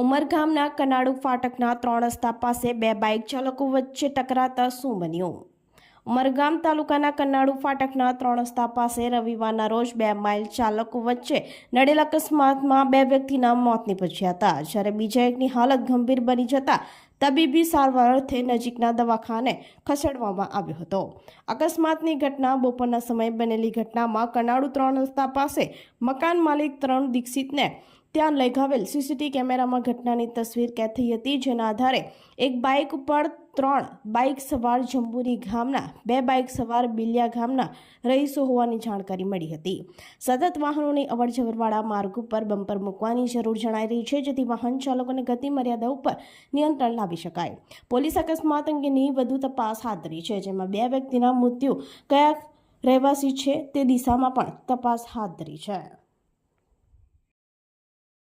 ઉમરગામના કનાડુ ફાટકના ત્રણ રસ્તા પાસે બે બાઇક ચાલકો વચ્ચે ટકરાતા શું બન્યું? ઉમરગામ તાલુકાના કનાડુ ફાટકના ત્રણ રસ્તા પાસે રવિવારના રોજ બે માઇલ ચાલકો વચ્ચે નડેલ અકસ્માતમાં બે વ્યક્તિના મોત નીપજ્યા હતા. જ્યારે બીજા એકની હાલત ગંભીર બની જતા તબીબી સારવાર અર્થે નજીકના દવાખાને ખસેડવામાં આવ્યો હતો. અકસ્માતની ઘટના, બપોરના સમયે બનેલી ઘટનામાં કનાડુ ત્રણ રસ્તા પાસે મકાન માલિક ત્રણ દીક્ષિતને ત્યાં લગાવેલ સીસીટીવી કેમેરામાં ઘટનાની તસવીર કેદ થઈ હતી, જેના આધારે એક બાઇક ઉપર ત્રણ બાઇક સવાર જંબુરી ગામના, બે બાઇક સવાર બિલિયા ગામના રહીશો હોવાની જાણકારી મળી હતી. સતત વાહનોની અવરજવરવાળા માર્ગ ઉપર બમ્પર મૂકવાની જરૂર જણાઈ રહી છે, જેથી વાહન ચાલકોને ગતિ મર્યાદા ઉપર નિયંત્રણ લાવી શકાય. પોલીસ અકસ્માત અંગેની વધુ તપાસ હાથ ધરી છે, જેમાં બે વ્યક્તિના મૃત્યુ કયા રહેવાસી છે તે દિશામાં પણ તપાસ હાથ ધરી છે.